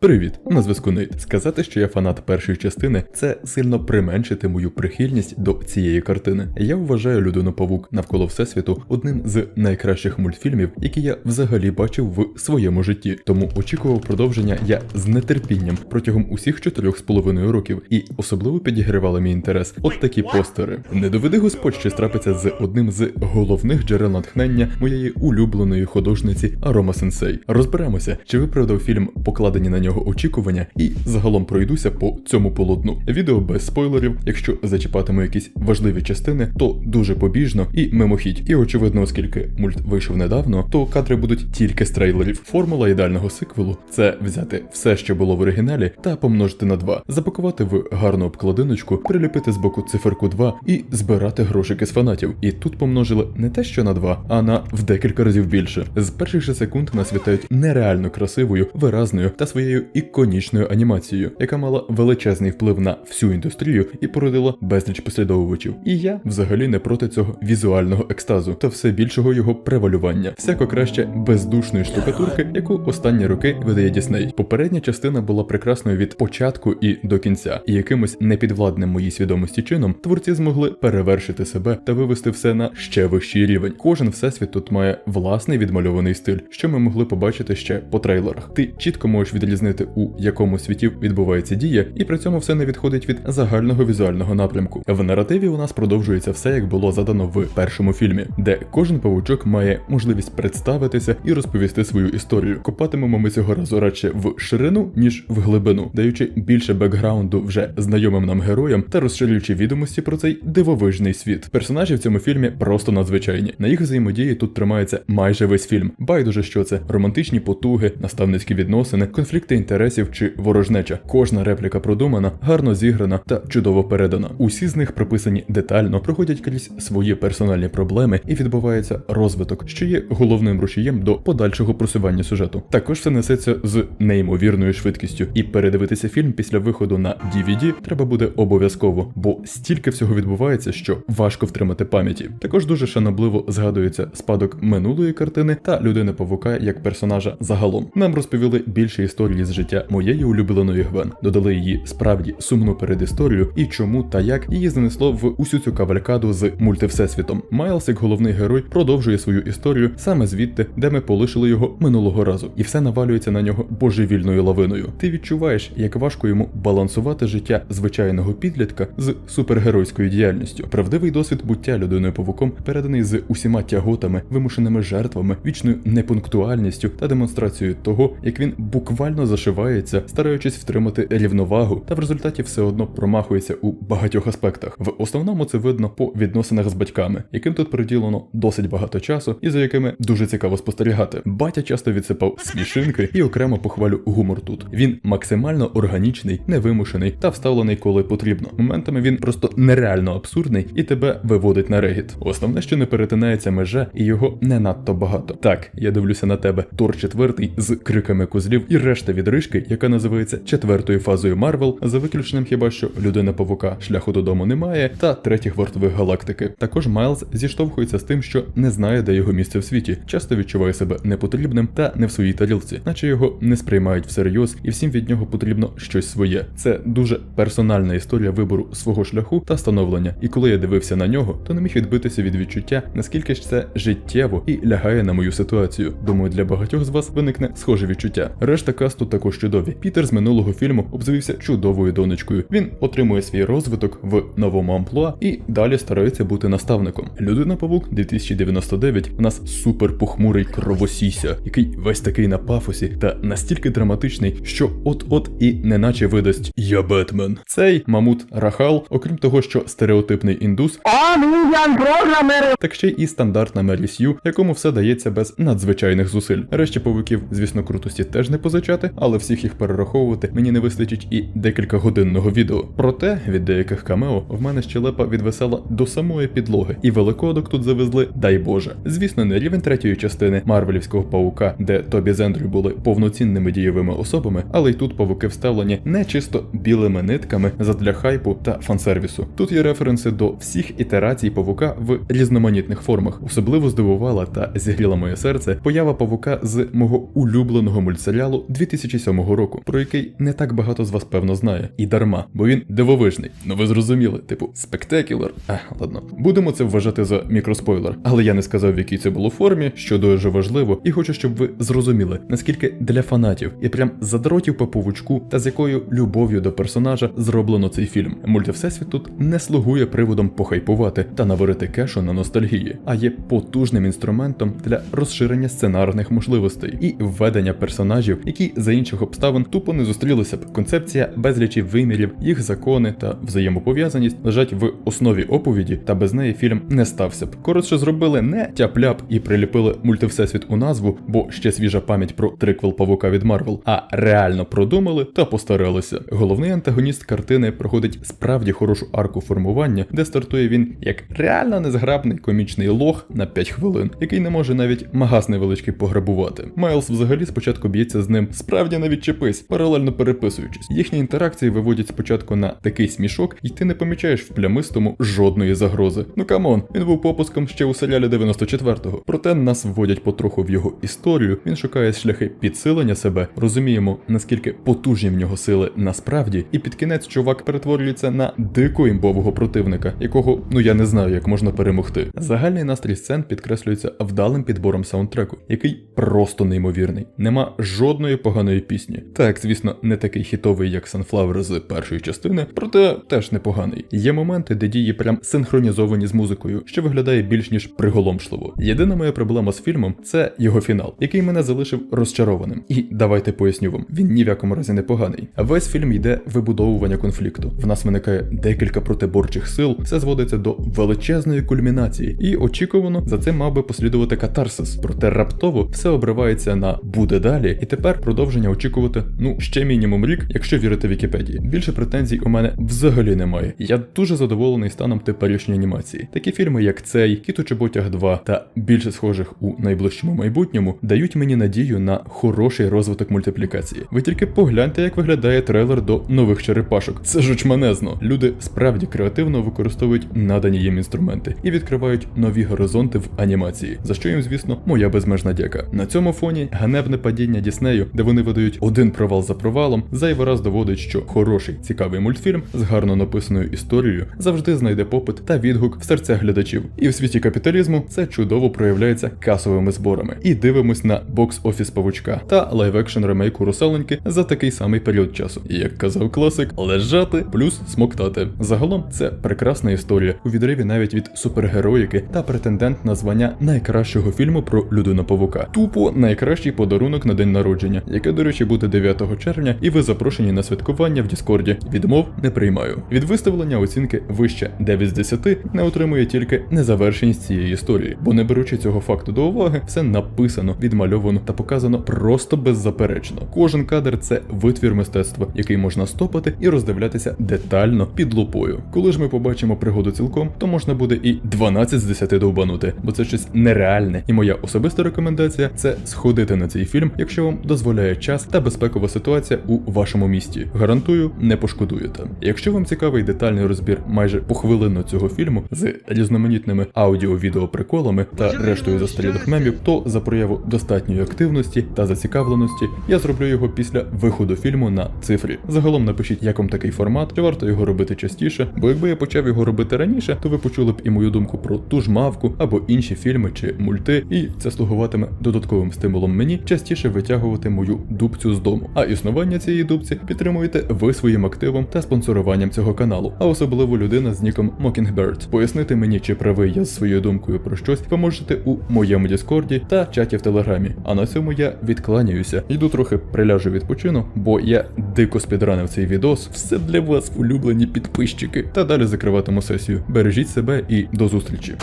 Привіт, на зв'язку Нейт. Сказати, що я фанат першої частини, це сильно применшити мою прихильність до цієї картини. Я вважаю людину павук навколо всесвіту одним з найкращих мультфільмів, які я взагалі бачив в своєму житті. Тому очікував продовження я з нетерпінням протягом усіх чотирьох з половиною років, і особливо підігривали мій інтерес. От такі постери. Не доведи Господь щось трапиться з одним з головних джерел натхнення моєї улюбленої художниці Арома Сенсей. Розберемося, чи виправдав фільм покладені на нього очікування, і загалом пройдуся по цьому полотну. Відео без спойлерів. Якщо зачіпатиму якісь важливі частини, то дуже побіжно і мимохідь. І очевидно, оскільки мульт вийшов недавно, то кадри будуть тільки з трейлерів. Формула ідеального сиквелу це взяти все, що було в оригіналі, та помножити на 2, запакувати в гарну обкладиночку, приліпити з боку циферку 2 і збирати грошики з фанатів. І тут помножили не те, що на 2, а на в декілька разів більше. З перших же секунд нас вітають нереально красивою, виразною та своєю іконічною анімацією, яка мала величезний вплив на всю індустрію і породила безліч послідовувачів. І я взагалі не проти цього візуального екстазу та все більшого його превалювання, всяко краще бездушної штукатурки, яку останні роки видає Дісней. Попередня частина була прекрасною від початку і до кінця, і якимось непідвладним моїй свідомості чином творці змогли перевершити себе та вивести все на ще вищий рівень. Кожен всесвіт тут має власний відмальований стиль, що ми могли побачити ще по трейлерах. Ти чітко можеш відрізнити, у якому світі відбувається дія, і при цьому все не відходить від загального візуального напрямку. В наративі у нас продовжується все, як було задано в першому фільмі, де кожен павучок має можливість представитися і розповісти свою історію. Копатимемо ми цього разу радше в ширину, ніж в глибину, даючи більше бекграунду вже знайомим нам героям та розширюючи відомості про цей дивовижний світ. Персонажі в цьому фільмі просто надзвичайні. На їх взаємодії тут тримається майже весь фільм. Байдуже, що це романтичні потуги, наставницькі відносини, конфлікти інтересів чи ворожнеча. Кожна репліка продумана, гарно зіграна та чудово передана. Усі з них прописані детально, проходять крізь свої персональні проблеми і відбувається розвиток, що є головним рушієм до подальшого просування сюжету. Також все несеться з неймовірною швидкістю, і передивитися фільм після виходу на DVD треба буде обов'язково, бо стільки всього відбувається, що важко втримати пам'яті. Також дуже шанобливо згадується спадок минулої картини та людини павука як персонажа загалом. Нам розповіли більше історії з життя моєї улюбленої Гвен, додали її справді сумну передісторію і чому та як її занесло в усю цю кавалькаду з мультивсесвітом. Майлз, як головний герой, продовжує свою історію саме звідти, де ми полишили його минулого разу, і все навалюється на нього божевільною лавиною. Ти відчуваєш, як важко йому балансувати життя звичайного підлітка з супергеройською діяльністю. Правдивий досвід буття людиною павуком переданий з усіма тяготами, вимушеними жертвами, вічною непунктуальністю та демонстрацією того, як він буквально зашивається, стараючись втримати рівновагу, та в результаті все одно промахується у багатьох аспектах. В основному це видно по відносинах з батьками, яким тут приділено досить багато часу, і за якими дуже цікаво спостерігати. Батя часто відсипав смішинки і окремо похвалю гумор тут. Він максимально органічний, невимушений та вставлений, коли потрібно. Моментами він просто нереально абсурдний і тебе виводить на регіт. Основне, що не перетинається межа, і його не надто багато. Так, я дивлюся на тебе. Тор четвертий з криками козлів і решта відрижки, яка називається четвертою фазою Марвел, за виключенням хіба що людина павука шляху додому немає, та третіх вартових галактики. Також Майлз зіштовхується з тим, що не знає, де його місце в світі, часто відчуває себе непотрібним та не в своїй тарілці, наче його не сприймають всерйоз, і всім від нього потрібно щось своє. Це дуже персональна історія вибору свого шляху та становлення. І коли я дивився на нього, то не міг відбитися від відчуття, наскільки ж це життєво і лягає на мою ситуацію. Думаю, для багатьох з вас виникне схоже відчуття. Решта касту також чудові. Пітер з минулого фільму обзавівся чудовою донечкою. Він отримує свій розвиток в новому амплуа і далі старається бути наставником. Людина Павук 2099 у нас супер похмурий кровосіся, який весь такий на пафосі та настільки драматичний, що от-от і неначе видасть Я Бетмен. Цей мамут Рахал, окрім того, що стереотипний індус, Оміян програмери. так ще й стандартна Мері Сью, якому все дається без надзвичайних зусиль. Решті павуків, звісно, крутості теж не позичати, але всіх їх перераховувати мені не вистачить і декілька годинного відео. Проте від деяких камео в мене щелепа відвисела до самої підлоги, і великодок тут завезли, дай Боже. Звісно, не рівень третьої частини Марвелівського паука, де Тобі з Ендрю були повноцінними дієвими особами, але й тут павуки вставлені не чисто білими нитками задля хайпу та фансервісу. Тут є референси до всіх ітерацій павука в різноманітних формах. Особливо здивувала та зігріла моє серце поява павука з мого улюбленого мультсеріалу 2000 2007 року, про який не так багато з вас певно знає. І дарма, бо він дивовижний. Ну ви зрозуміли, типу, спектакуляр. А, ладно. Будемо це вважати за мікроспойлер. Але я не сказав, в якій це було формі, що дуже важливо, і хочу, щоб ви зрозуміли, наскільки для фанатів і прям задротів по павучку та з якою любов'ю до персонажа зроблено цей фільм. Мультивсесвіт тут не слугує приводом похайпувати та наварити кешу на ностальгії, а є потужним інструментом для розширення сценарних можливостей і введення персонажів, які за інших обставин тупо не зустрілися б. Концепція безлічі вимірів, їх закони та взаємопов'язаність лежать в основі оповіді, та без неї фільм не стався б. Коротше, зробили не тяп-ляп і приліпили мультивсесвіт у назву, бо ще свіжа пам'ять про триквел павука від Марвел, а реально продумали та постаралися. Головний антагоніст картини проходить справді хорошу арку формування, де стартує він як реально незграбний комічний лох на 5 хвилин, який не може навіть магаз невеличкий пограбувати. Майлз взагалі спочатку б'ється з ним справді не відчепись, паралельно переписуючись. Їхні інтеракції виводять спочатку на такий смішок, і ти не помічаєш в плямистому жодної загрози. Ну камон, він був попуском ще у серіалі 94-го. Проте нас вводять потроху в його історію. Він шукає шляхи підсилення себе. Розуміємо, наскільки потужні в нього сили насправді, і під кінець чувак перетворюється на дико імбового противника, якого ну я не знаю, як можна перемогти. Загальний настрій сцен підкреслюється вдалим підбором саундтреку, який просто неймовірний. Нема жодної поганої пісні. Так, звісно, не такий хітовий, як Sunflower з першої частини, проте теж непоганий. Є моменти, де дії прям синхронізовані з музикою, що виглядає більш ніж приголомшливо. Єдина моя проблема з фільмом це його фінал, який мене залишив розчарованим. І давайте поясню вам, він ні в якому разі не поганий. Весь фільм йде вибудовування конфлікту. В нас виникає декілька протиборчих сил, все зводиться до величезної кульмінації, і очікувано за цим мав би послідувати катарсис. Проте раптово все обривається на буде далі, і тепер продовження очікувати ну ще мінімум рік, якщо вірити Вікіпедії. Більше претензій у мене взагалі немає. Я дуже задоволений станом теперішньої анімації. Такі фільми, як цей, Кіт у Чоботях 2 та більше схожих у найближчому майбутньому, дають мені надію на хороший розвиток мультиплікації. Ви тільки погляньте, як виглядає трейлер до нових черепашок. Це ж очманезно. Люди справді креативно використовують надані їм інструменти і відкривають нові горизонти в анімації, за що їм, звісно, моя безмежна дяка. На цьому фоні ганебне падіння Діснею, де вони видають один провал за провалом, зайвий раз доводить, що хороший цікавий мультфільм з гарно написаною історією завжди знайде попит та відгук в серцях глядачів. І в світі капіталізму це чудово проявляється касовими зборами. І дивимось на бокс-офіс павучка та лайв-екшн ремейку Русаленьки за такий самий період часу. І як казав класик, лежати плюс смоктати. Загалом це прекрасна історія у відриві навіть від супергероїки та претендент на звання найкращого фільму про людину павука. Тупо найкращий подарунок на день народження, яке, до речі, буде 9 червня, і ви запрошені на святкування в Діскорді. Відмов не приймаю. Від виставлення оцінки вище 9 з 10 не отримує тільки незавершеність цієї історії, бо не беручи цього факту до уваги, все написано, відмальовано та показано просто беззаперечно. Кожен кадр це витвір мистецтва, який можна стопати і роздивлятися детально під лупою. Коли ж ми побачимо пригоду цілком, то можна буде і 12 з 10 довбанути, бо це щось нереальне. І моя особиста рекомендація це сходити на цей фільм, якщо вам дозволяє час та безпекова ситуація у вашому місті. Гарантую, не пошкодуєте. Якщо вам цікавий детальний розбір майже похвилинно цього фільму з різноманітними аудіо-відеоприколами та рештою застарілих мемів, то за прояву достатньої активності та зацікавленості я зроблю його після виходу фільму на цифрі. Загалом напишіть, як вам такий формат, чи варто його робити частіше, бо якби я почав його робити раніше, то ви почули б і мою думку про ту ж мавку або інші фільми чи мульти, і це слугуватиме додатковим стимулом мені частіше витягувати мою дубцю з дому. А існування цієї дубці підтримуєте ви своїм активом та спонсоруванням цього каналу, а особливо людина з ніком Mockingbird. Пояснити мені, чи правий я з своєю думкою про щось, ви можете у моєму Діскорді та чаті в Телеграмі. А на цьому я відкланяюся. Йду трохи приляжу відпочину, бо я дико спідранив цей відос. Все для вас, улюблені підписчики. Та далі закриватиму сесію. Бережіть себе і до зустрічі.